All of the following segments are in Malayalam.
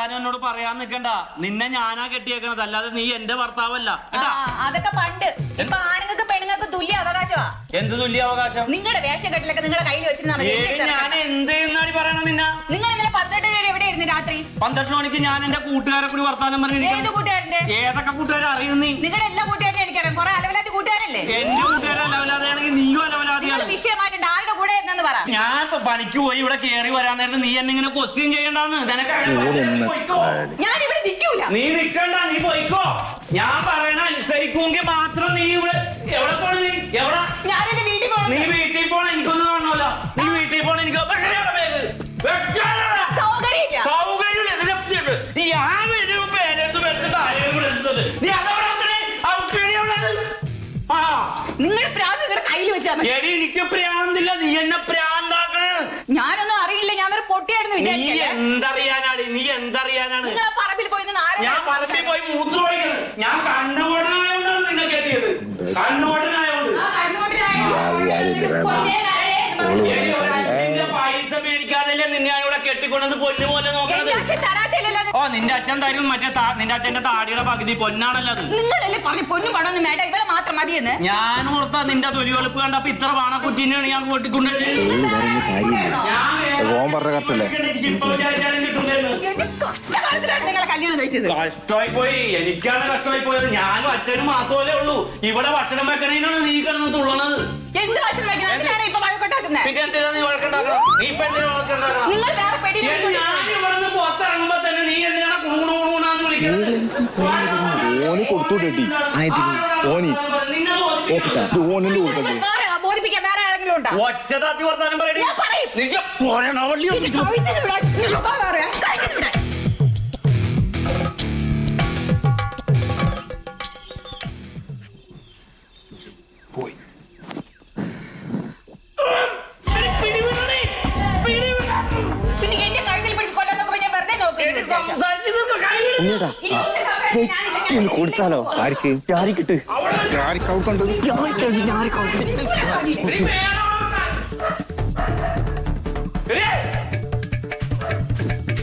ഞാൻ എന്നോട് പറയാൻ നിക്കണ്ട. നിന്നെ ഞാനാ കെട്ടിയേക്കണത്. അല്ലാതെ നീ എന്റെ ഭർത്താവല്ല. ആ, കേട്ടാ അതൊക്കെ പണ്ട്. ഇപ്പൊ ആണുങ്ങൾക്ക് പെണ്ണുങ്ങൾക്ക് തുല്യ അവകാശമാ. എന്ത് തുല്യ അവകാശം? നിങ്ങളുടെ വേഷം കെട്ടിലൊക്കെ നിങ്ങളുടെ കയ്യിൽ വെച്ചിരുന്നാ മതി. ഏടി ഞാൻ എന്ത് പറയണ നിന്ന? നിങ്ങൾ ഇന്നലെ പന്ത്രണ്ട് പേര് എവിടെയായിരുന്നു രാത്രി? പന്ത്രണ്ട് മണിക്ക് ഞാൻ എന്റെ കൂട്ടുകാരെ കൂടി വർത്താനം ഏത് പറഞ്ഞിരിക്കുന്നു കൂട്ടുകാരന്റെ ഏതൊക്കെ കൂട്ടുകാരെ അറിയുന്നു നീ? നിങ്ങളുടെ എല്ലാ കൂട്ടുകാരനെ എനിക്കറിയാം. കുറെ അലവലാത്തി കൂട്ടുകാരല്ലേ? എന്റെ കൂട്ടുകാരെ അലവലാതെയാണെങ്കിൽ നീയും നിങ്ങൾ അലവലാതെയാണ് വിഷയമായിട്ടുണ്ട്. ഇപ്പൊ പണിക്ക് പോയി ഇവിടെ കേറി വരാൻ നേരത്ത് നീ എന്നെ ഇങ്ങനെ ക്വസ്റ്റ്യൻ ചെയ്യണ്ടെന്ന്? നിനക്ക് പോയിക്കോ. ഞാൻ ഇവിടെ നിൽക്കൂല നീ നിക്കണ്ട നീ പോയിക്കോ. ഞാൻ പറയണ അനുസരിക്കുമെങ്കിൽ മാത്രം നീ ഇവിടെ എവിടെ പോണ നീ? എവിടെ? ഞാൻ എന്റെ വീട്ടിൽ പോകണം നീ വീട്ടിൽ പോണ. എനിക്കൊന്നും കാണണമല്ലോ. നീ വീട്ടിൽ പോണ. എനിക്ക് വെക്കണയുടെ നീ വിചാരിക്കല്ലേ എന്തറിയാനാടി നീ എന്തറിയാനാണ് നിങ്ങൾ ആ പറമ്പിൽ പോയി നിന്ന് ആരാ ഞാൻ പറമ്പിൽ പോയി മൂത്രം ഒഴിക്കണ് ഞാൻ കണ്ണുപൊട്ടനായോണ്ടാണ് നിന്നെ കെട്ടിയത് കണ്ണുപൊട്ടനായോണ്ട് ആ കണ്ണുകൊണ്ടിനായോ? ആരും ആ, ആ, ഓൾ പറഞ്ഞു. എടി, ഒരഞ്ചിന്റെ ഇവിടെ പൊന്നു പോലെ നോക്കണത്. ഓ നിന്റെ അച്ഛൻ തരും മറ്റേ നിന്റെ അച്ഛന്റെ താടിയുടെ പകുതി പൊന്നാണല്ലോ അത്. നിങ്ങളല്ലേ പറഞ്ഞു പൊന്നും പണമൊന്നും വേണ്ട ഇവളെ മാത്രം മതിയെന്ന്. ഞാൻ ഓർത്താ നിന്റെ തൊലി വെളുപ്പ് കണ്ടപ്പോ ഇത്ര വാണ കുറ്റിനെയാണ് ഞാൻ വേറെ ഓൻ പറഞ്ഞ കറക്റ്റല്ലേ? കഷ്ടമായി പോയി എനിക്കാണ് കഷ്ടമായി പോയത് ഞാനും അച്ഛനും മാത്രമല്ലേ ഉള്ളൂ. ഇവിടെ ഭക്ഷണം വെക്കണേനാണ് നീ കിടന്ന് തുള്ളണത്. എന്ത് ഭക്ഷണം വഴക്കൊട്ടാക്കുന്നത് പിന്നെ എന്തിനാ നീ വഴക്കുണ്ടാക്കണം നീ ഇപ്പൊ എന്തിനാ വഴക്കുണ്ടാക്കണം നിങ്ങൾ വേറെ പെടി ഞാൻ ഇവിടുന്ന് പുറത്തിറങ്ങുമ്പോ തന്നെ നീ എന്തിനാണ് കുണുകുണു കുണുകുണാന്ന് വിളിക്കുന്നത് ഓന് കൊടുത്തു ആയതിന് ഓനി കൊടുക്കണ്ടേ വേറെ ബോധിപ്പിക്കാൻ വേറെ ആരെങ്കിലും ഉണ്ടോ? ഒറ്റ താത്തി വർത്താനം പറയണേ പറയും. നിന്റെ പോരണ വള്ളി ഇത് കൊടുത്താലോ? ആർക്ക്? ആരിക്കിട്ട്.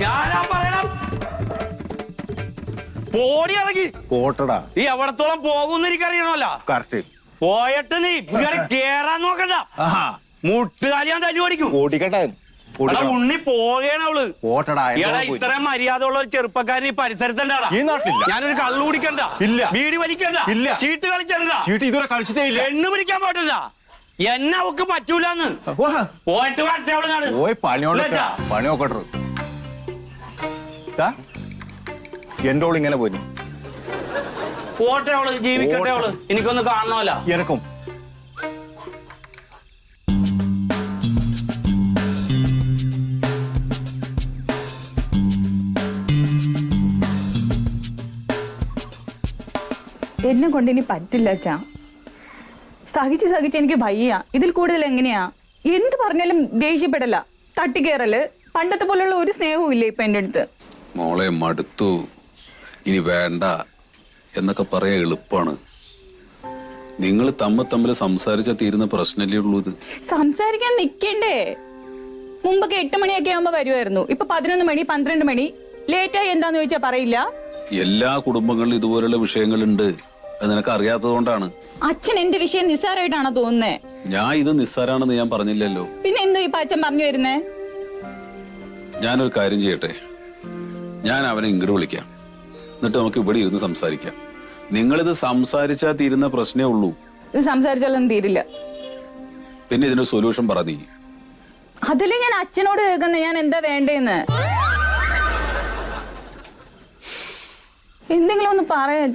ഞാനാ പറയണം. പോടി ഇറങ്ങി. പോട്ടടാ. ഈ എവിടത്തോളം പോകുന്ന എനിക്കറിയണമല്ലോ. കറക്റ്റ്. പോയിട്ട് നീ കേറാൻ നോക്കണ്ട. മുട്ടുകാലി ഞാൻ തല്ലു പഠിക്കും ഓടിക്കട്ടെ. ഉണ്ണി പോകേണ അവൾ. പോട്ടടാ എടാ ഇത്രയും മര്യാദ ഉള്ള ഒരു ചെറുപ്പക്കാരൻ ഈ പരിസരത്തുണ്ടാടാ. ഈ നാട്ടിലില്ല. ഞാനൊരു കള്ളു കുടിക്കണ്ട. ഇല്ല. ബീഡി വലിക്കണ്ട. ഇല്ല. ചീട്ട് കളിച്ചണ്ട. ചീട്ട് ഇതുവരെ കളിച്ചിട്ടേ ഇല്ല. എണ്ണു പിടിക്കാൻ പാടില്ല എന്നെ അവക്ക് പറ്റൂലെന്ന്. പോയിട്ട് വരട്ടെ അവൾ നാട്. പോയി പണിയോണ്ട് ഇല്ലച്ചാ. പണി നോക്കട്ടു എന്റെ ഇങ്ങനെ പോയി പോട്ടെ അവൾ ജീവിക്കട്ടെ അവൾ. എനിക്കൊന്ന് കാണണമല്ല. എനക്കും. എന്നെ കൊണ്ട് ഇനി പറ്റില്ല അച്ഛാ. സഹിച്ച് സഹിച്ച് എനിക്ക് ഭയ്യ ഇതിൽ കൂടുതൽ എങ്ങനെയാ? എന്ത് പറഞ്ഞാലും ദേഷ്യപ്പെടല തട്ടിക്കേറൽ. പണ്ടത്തെ പോലുള്ള ഒരു സ്നേഹവും ഇല്ല ഇപ്പൊ എന്റെ അടുത്ത്. മോളെ മടുത്തു. ഇനി വേണ്ട എന്നൊക്കെ പറയാൻ എളുപ്പമാണ് നിങ്ങൾ തമ്മ തമ്മിൽ സംസാരിച്ച തീരുന്ന പ്രശ്നമല്ലേ ഉള്ളൂ ഇത്. സംസാരിക്കാൻ നിക്കണ്ടേ? മുമ്പൊക്കെ എട്ട് മണിയൊക്കെ ആകുമ്പോ വരുമായിരുന്നു ഇപ്പൊ പതിനൊന്ന് മണി പന്ത്രണ്ട് മണി. ലേറ്റായി എന്താന്ന് ചോദിച്ചാ പറയില്ല. എല്ലാ കുടുംബങ്ങളിലും ഇതുപോലുള്ള വിഷയങ്ങളുണ്ട്. അത് നിനക്ക് അറിയാത്തത് കൊണ്ടാണ്. അച്ഛൻ എന്റെ വിഷയം നിസ്സാരമായിട്ടാണോ തോന്നുന്നേ? ഞാൻ ഇത് നിസ്സാരാണെന്ന് ഞാൻ പറഞ്ഞില്ലല്ലോ. പിന്നെ എന്തോ ഈ അച്ഛൻ പറഞ്ഞു വരുന്നേ? ഞാനൊരു കാര്യം ചെയ്യട്ടെ? ഞാൻ അവനെ ഇങ്ങോട്ട് വിളിക്കാം. എന്നിട്ട് നമുക്ക് ഇവിടെ ഇരുന്ന് സംസാരിക്കാം. നിങ്ങൾ ഇത് സംസാരിച്ചാൽ തീരുന്ന പ്രശ്നമേ ഉള്ളൂ. ഇത് സംസാരിച്ചാലൊന്നും തീരില്ല. പിന്നെ ഇതിന്റെ സൊല്യൂഷൻ പറ നീ. അതിൽ ഞാൻ അച്ഛനോട് കേൾക്കുന്ന ഞാൻ എന്താ വേണ്ടേന്ന്? എന്തെങ്കിലും ഒന്ന് പറയാ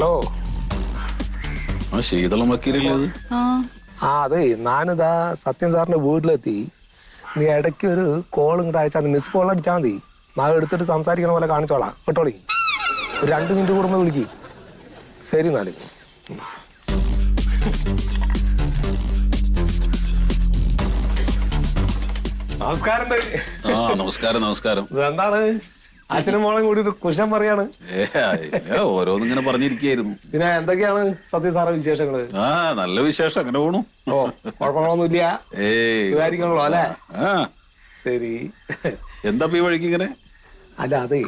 ഹലോ. ആ ശീതളം വക്കീലല്ലേ അത് ആ അതെ ഞാനിതാ സത്യം സാറിന്റെ വീട്ടിലെത്തി. നീ ഇടയ്ക്ക് ഒരു കോൾ ഇങ്ങോട്ട് അയച്ചാൽ മിസ് കോൾ അടിച്ചാൽ മതി. നാളെ എടുത്തിട്ട് സംസാരിക്കണ പോലെ കാണിച്ചോളാം. കേട്ടോളി? ഒരു രണ്ട് മിനിറ്റ് കൂടുമ്പോൾ വിളിക്ക്. ശരി എന്നാൽ. നമസ്കാരം ആ നമസ്കാരം നമസ്കാരം. ഇതെന്താണ്? അച്ഛനും മോളെ കൂടി ഒരു കുശം പറയാണ്. ഓരോന്നിങ്ങനെ ഇല്ല, ഓരോന്നും ഇങ്ങനെ പറഞ്ഞിരിക്കായിരുന്നു പിന്നെ എന്തൊക്കെയാണ് സത്യ സാറ വിശേഷങ്ങൾ? ആ നല്ല വിശേഷം അങ്ങനെ പോണു. ഓ കുഴപ്പങ്ങളൊന്നുമില്ല. ഏയ് സുഖായിരിക്കണല്ലോ അല്ലേ? ശരി. എന്താ ഈ വഴിക്ക് ഇങ്ങനെ? അല്ല അതെ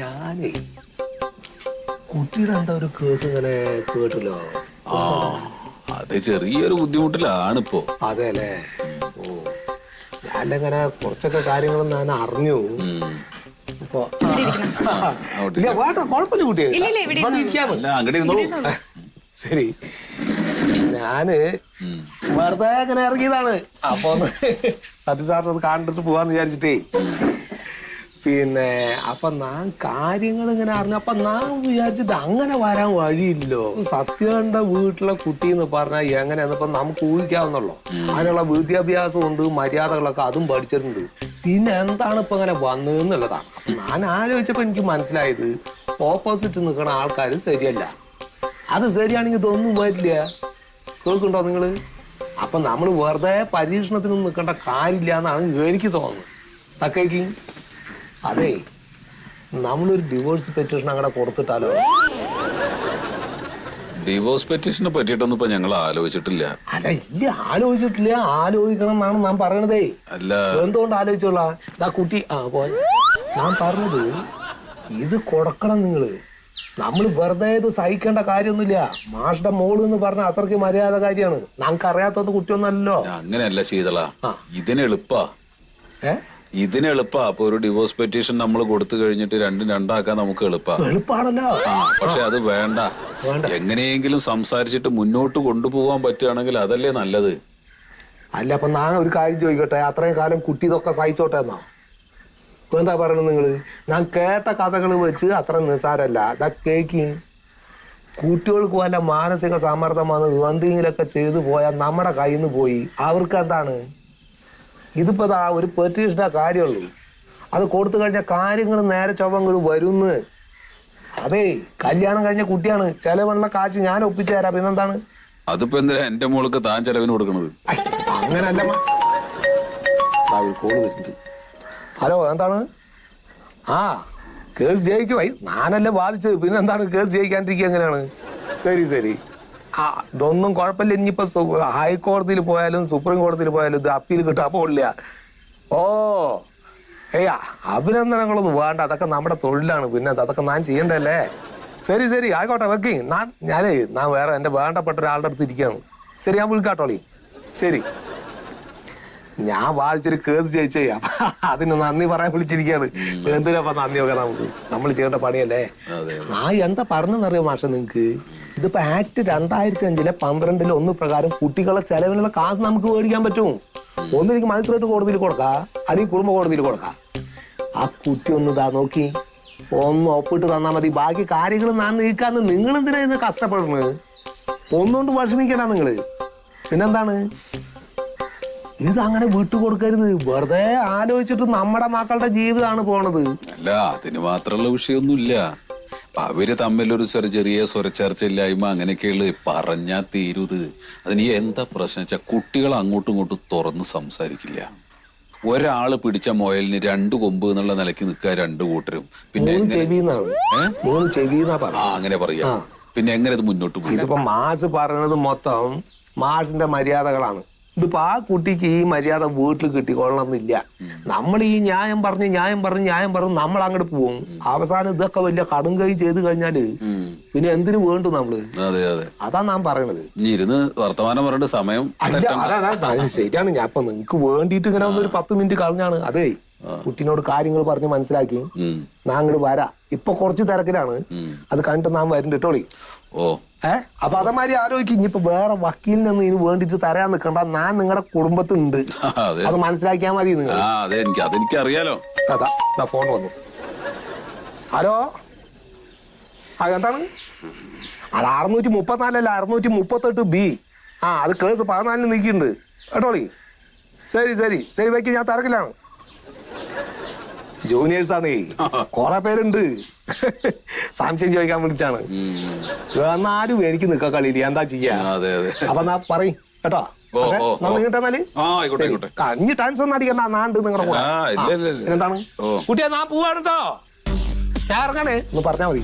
ഞാനേ കുട്ടിയുടെ എന്താ ഒരു കേസ് ഇങ്ങനെ കേട്ടല്ലോ. ആ അത് ചെറിയൊരു ബുദ്ധിമുട്ടിലാണ് ഇപ്പോ അതെ അല്ലേ? ഓ ഞാനിങ്ങനെ കുറച്ചൊക്കെ കാര്യങ്ങൾ ഞാൻ അറിഞ്ഞു. വേണ്ട കുഴപ്പമില്ല കുട്ടിയെ അങ്ങോട്ട് ഇരുന്നോളൂ. ശരി. ഞാൻ വെറുതെ ഇങ്ങനെ ഇറങ്ങിയതാണ്. അപ്പൊ ഒന്ന് സത്യ ഒന്ന് കണ്ടിട്ട് പോവാന്ന് വിചാരിച്ചിട്ടേ. പിന്നെ അപ്പൊ ഞാൻ കാര്യങ്ങൾ ഇങ്ങനെ അറിഞ്ഞു. അപ്പൊ ഞാൻ വിചാരിച്ചത് അങ്ങനെ വരാൻ വഴിയില്ലോ സത്യകണ്ഠ വീട്ടിലെ കുട്ടി എന്ന് പറഞ്ഞാൽ എങ്ങനെയാന്നിപ്പോ നമുക്ക് ഊഹിക്കാവുന്നല്ലോ അതിനുള്ള വിദ്യാഭ്യാസം ഉണ്ട് മര്യാദകളൊക്കെ അതും പഠിച്ചിട്ടുണ്ട്. പിന്നെ എന്താണ് ഇപ്പൊ ഇങ്ങനെ വന്നതെന്നുള്ളതാണ്. ഞാൻ ആലോചിച്ചപ്പോ എനിക്ക് മനസ്സിലായത് ഓപ്പോസിറ്റ് നിൽക്കുന്ന ആൾക്കാർ ശരിയല്ല. അത് ശരിയാണെങ്കിൽ ഇതൊന്നും വരില്ല. കേൾക്കുണ്ടോ നിങ്ങൾ? അപ്പൊ നമ്മൾ വെറുതെ പരീക്ഷണത്തിനൊന്നും നിൽക്കേണ്ട കാര്യമില്ല എന്നാണ് എനിക്ക് തോന്നുന്നത്. തക്കേക്ക് അതെ. നമ്മളൊരു ഡിവോഴ്സ് പെറ്റീഷൻ അങ്ങനെ കൊടുത്തിട്ടാലോ? ഡിവോഴ്സ് പെറ്റീഷനെ പറ്റിയിട്ടൊന്നും ഇപ്പൊ ഞങ്ങൾ ആലോചിച്ചിട്ടില്ല. അല്ല ഇല്ല ആലോചിച്ചിട്ടില്ല. ആലോചിക്കണം എന്നാണ് നാം പറയണതേ. അല്ല. എന്തുകൊണ്ട് ആലോചിച്ചോളാ? ആ കുട്ടി ആ പോ ഞാൻ പറഞ്ഞത് ഇത് കൊടുക്കണം നിങ്ങൾ. നമ്മൾ വെറുതെ ഇത് സഹിക്കേണ്ട കാര്യമൊന്നുമില്ല. മാഷിന്റെ മോൾ എന്ന് പറഞ്ഞ അത്രയ്ക്ക് മര്യാദ കാര്യമാണ്. ഞങ്ങൾക്ക് അറിയാത്തത് കുട്ടിയൊന്നല്ലോ അങ്ങനെയല്ല ശീതള. ആ. ഇതിന് എളുപ്പാ. ഏ? ഇതിന് എളുപ്പാ. അപ്പൊ ഒരു ഡിവോഴ്സ് പെറ്റീഷൻ നമ്മൾ കൊടുത്തു കഴിഞ്ഞിട്ട് രണ്ടും രണ്ടാക്കാൻ നമുക്ക് എളുപ്പാ. എളുപ്പാണല്ലോ. ആ പക്ഷെ അത് വേണ്ട. എങ്ങനെയെങ്കിലും സംസാരിച്ചിട്ട് മുന്നോട്ട് കൊണ്ടുപോകാൻ പറ്റുകയാണെങ്കിൽ അതല്ലേ നല്ലത്. അല്ല അപ്പൊ ഞാൻ ഒരു കാര്യം ചോദിക്കട്ടെ? അത്രയും കാലം കുട്ടി ഇതൊക്കെ സഹിച്ചോട്ടെ എന്നാ? ഇപ്പൊ എന്താ പറയണത് നിങ്ങൾ? ഞാൻ കേട്ട കഥകൾ വെച്ച് അത്ര നിസ്സാരല്ല. അതാ കേക്ക്. കുട്ടികൾക്ക് വല്ല മാനസിക സമ്മർദ്ദമാണ് എന്തെങ്കിലുമൊക്കെ ചെയ്തു പോയാൽ നമ്മുടെ കയ്യിൽ നിന്ന് പോയി. അവർക്ക് എന്താണ് ഇതിപ്പോ ആ ഒരു പെറ്റീഷന്റെ കാര്യമുള്ളൂ. അത് കൊടുത്തു കഴിഞ്ഞാൽ കാര്യങ്ങൾ നേരെ ചൊവ്വങ്ങൾ വരുന്ന്. അതെ കല്യാണം കഴിഞ്ഞ കുട്ടിയാണ്. ചെലവുള്ള കാശ് ഞാൻ ഒപ്പിച്ചു തരാം. പിന്നെന്താണ്? അതിപ്പോ എന്തിനാ എന്റെ മോൾക്ക് താൻ ചെലവിന് കൊടുക്കണത്? അങ്ങനല്ല കോൾ വരുന്നുണ്ട്. ഹലോ എന്താണ്? ആ കേസ് ജയിക്കുമായി ഞാനല്ലേ ബാധിച്ചത് പിന്നെന്താണ്? കേസ് ജയിക്കാണ്ടിരിക്കുക എങ്ങനെയാണ്? ശരി ശരി. ഇതൊന്നും കുഴപ്പമില്ല. ഇനിയിപ്പോ ഹൈക്കോടതിയിൽ പോയാലും സുപ്രീം കോടതിയിൽ പോയാലും ഇത് അപ്പീൽ കിട്ടാൻ പോകില്ല ഓ ഏയ് അഭിനന്ദനങ്ങളൊന്നും വേണ്ട. അതൊക്കെ നമ്മുടെ തൊഴിലാണ്. പിന്നെ അതൊക്കെ ഞാൻ ചെയ്യണ്ടല്ലേ ശരി ശരി. ആയിക്കോട്ടെ വെക്കി ഞാൻ ഞാനേ ഞാൻ വേറെ എന്റെ വേണ്ടപ്പെട്ട ഒരാളുടെ അടുത്ത് ഇരിക്കുകയാണ്. ശരി ഞാൻ വിളിക്കാട്ടോളി ശരി. ഞാൻ വാദിച്ചൊരു കേസ് ജയിച്ചേ. അപ്പൊ അതിന് നന്ദി പറയാൻ വിളിച്ചിരിക്കുകയാണ്. എന്തിനാ നന്ദിയൊക്കെ നമുക്ക്? നമ്മൾ ചെയ്യേണ്ട പണിയല്ലേ? ആ എന്താ പറഞ്ഞെന്നറിയോ മാഷ നിങ്ങക്ക്? ഇതിപ്പോ ആക്ട് രണ്ടായിരത്തി അഞ്ചിലെ പന്ത്രണ്ടിലെ ഒന്ന് പ്രകാരം കുട്ടികളെ ചെലവിനുള്ള കാശ് നമുക്ക് മേടിക്കാൻ പറ്റും. ഒന്നിലേക്ക് മജിസ്ട്രേറ്റ് കോടതിയിൽ കൊടുക്കാം അല്ലെങ്കിൽ കുടുംബ കോടതിയിൽ കൊടുക്കാം. ആ കുട്ടി ഒന്ന് ഇതാ നോക്കി. ഒന്ന് ഒപ്പിട്ട് തന്നാ മതി. ബാക്കി കാര്യങ്ങൾ ഞാൻ നീക്കാന്ന് നിങ്ങൾ എന്തിനാ ഇന്ന് കഷ്ടപ്പെടുന്നത്? ഒന്നുകൊണ്ട് വിഷമിക്കണ നിങ്ങൾ. പിന്നെന്താണ്? ഇത് അങ്ങനെ വിട്ടു കൊടുക്കരുത് വെറുതെ ആലോചിച്ചിട്ട് നമ്മുടെ മക്കളുടെ ജീവിതമാണ് പോണത്. അല്ല അതിന് മാത്രമുള്ള വിഷയമൊന്നുമില്ല. അവർ തമ്മിലൊരു ചെറിയ ചെറിയ സ്വരച്ചേർച്ചയില്ലായ്മ അങ്ങനെയൊക്കെയുള്ള പറഞ്ഞാ തീരുത്. അതിന് എന്താ പ്രശ്നം വെച്ചാൽ കുട്ടികൾ അങ്ങോട്ടും ഇങ്ങോട്ടും തുറന്ന് സംസാരിക്കില്ല. ഒരാൾ പിടിച്ച മുയലിന് രണ്ട് കൊമ്പ് എന്നുള്ള നിലയ്ക്ക് നിൽക്കുക രണ്ട് കൂട്ടരും. പിന്നെ ആ അങ്ങനെ പറയാ. പിന്നെ എങ്ങനെ ഇത് മുന്നോട്ട് പോകും ഇതിപ്പോ മാസ് പറയണത് മൊത്തം മാഷിന്റെ മര്യാദകളാണ്. ഇതിപ്പോ ആ കുട്ടിക്ക് ഈ മര്യാദ വീട്ടിൽ കിട്ടിക്കൊള്ളണമെന്നില്ല നമ്മൾ ഈ ന്യായം പറഞ്ഞ് ന്യായം പറഞ്ഞ് ന്യായം പറഞ്ഞ് നമ്മൾ അങ്ങോട്ട് പോകും അവസാനം ഇതൊക്കെ വലിയ കടും കൈ ചെയ്ത് കഴിഞ്ഞാൽ പിന്നെ എന്തിനു വേണ്ടു നമ്മൾ? അതെ അതെ. അതാ ഞാൻ പറയണത്. ഇരുന്ന് വർത്തമാനം പറഞ്ഞിട്ട് സമയം ശരിയാണ്. ഞാൻ ഇപ്പൊ നിങ്ങക്ക് വേണ്ടിയിട്ട് ഇങ്ങനെ ഒരു പത്ത് മിനിറ്റ് കളഞ്ഞാണ്. അതെ കുട്ടീനോട് കാര്യങ്ങൾ പറഞ്ഞ് മനസ്സിലാക്കി. നാങ്ങൾ വരാം. ഇപ്പൊ കുറച്ച് തിരക്കിലാണ്. അത് കണ്ടിട്ട് നാം വരുന്നുണ്ട് കേട്ടോളി ഓ. ഏ? അപ്പൊ അതമാതിരി ആലോചിക്കും ഇനിയിപ്പോ വേറെ വക്കീലിനൊന്നും ഇതിന് വേണ്ടിട്ട് തരാൻ നിൽക്കണ്ട ഞാൻ നിങ്ങളുടെ കുടുംബത്തുണ്ട്. ഉണ്ട് അത് മനസ്സിലാക്കിയാ മതി നിങ്ങൾ. അതെനിക്ക് അറിയാലോ അതാ ഫോൺ വന്നു. ഹലോ? ആ എന്താണ്? അത് അറുന്നൂറ്റി മുപ്പത്തിനാലല്ല അറുന്നൂറ്റി മുപ്പത്തെട്ട് ബി. ആ അത് കേസ് പതിനാലിന് നീക്കിണ്ട് കേട്ടോളി ശരി ശരി. ശരി വയ്ക്ക് ഞാൻ തിരക്കിലാണ്. ജൂനിയേഴ്സ് ആണേ കൊറേ പേരുണ്ട്. സംശയം ചോദിക്കാൻ വിളിച്ചാണ്. എന്നാലും എനിക്ക് നിൽക്കാൻ കളിയില്ല എന്താ ചെയ്യാ? അപ്പൊ എന്നാ പറയും. കേട്ടോ? കഞ്ഞി ടാൻസ് ഒന്നും അടിക്കണ്ട. നാണ്ട് നിങ്ങളുടെ കൂടെ. എന്താണ് കുട്ടിയെ ഞാൻ പോവാണ് കേട്ടോ ഞാൻ ഇറങ്ങണേ. ഒന്ന് പറഞ്ഞാ മതി.